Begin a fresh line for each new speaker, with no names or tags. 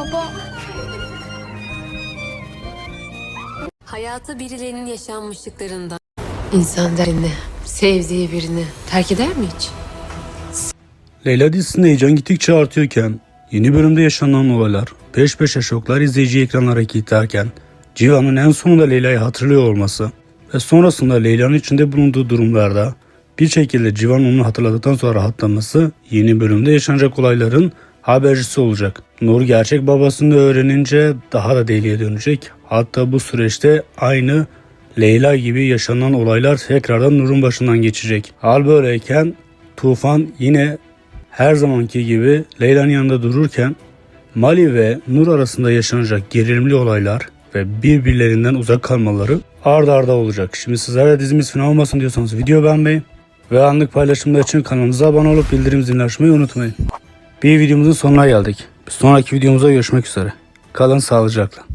baba.
Hayatı birilerinin yaşanmışlıklarından.
İnsan derini, sevdiği birini terk eder mi hiç?
Leyla dizisinde heyecan gittikçe artıyorken, yeni bölümde yaşanan olaylar, peş peşe şoklar izleyici ekranlara kilitlerken, Civan'ın en sonunda Leyla'yı hatırlıyor olması ve sonrasında Leyla'nın içinde bulunduğu durumlarda bir şekilde Civan onu hatırladıktan sonra rahatlaması yeni bölümde yaşanacak olayların habercisi olacak. Nur gerçek babasını öğrenince daha da deliye dönecek. Hatta bu süreçte aynı Leyla gibi yaşanan olaylar tekrardan Nur'un başından geçecek. Hal böyleyken Tufan yine her zamanki gibi Leyla'nın yanında dururken Mali ve Nur arasında yaşanacak gerilimli olaylar ve birbirlerinden uzak kalmaları ard arda olacak. Şimdi sizlere dizimiz final olmasın diyorsanız video beğenmeyi ve anlık paylaşımlar için kanalımıza abone olup bildirim zilini açmayı unutmayın. Bir videomuzun sonuna geldik. Bir sonraki videomuzda görüşmek üzere. Kalın sağlıcakla.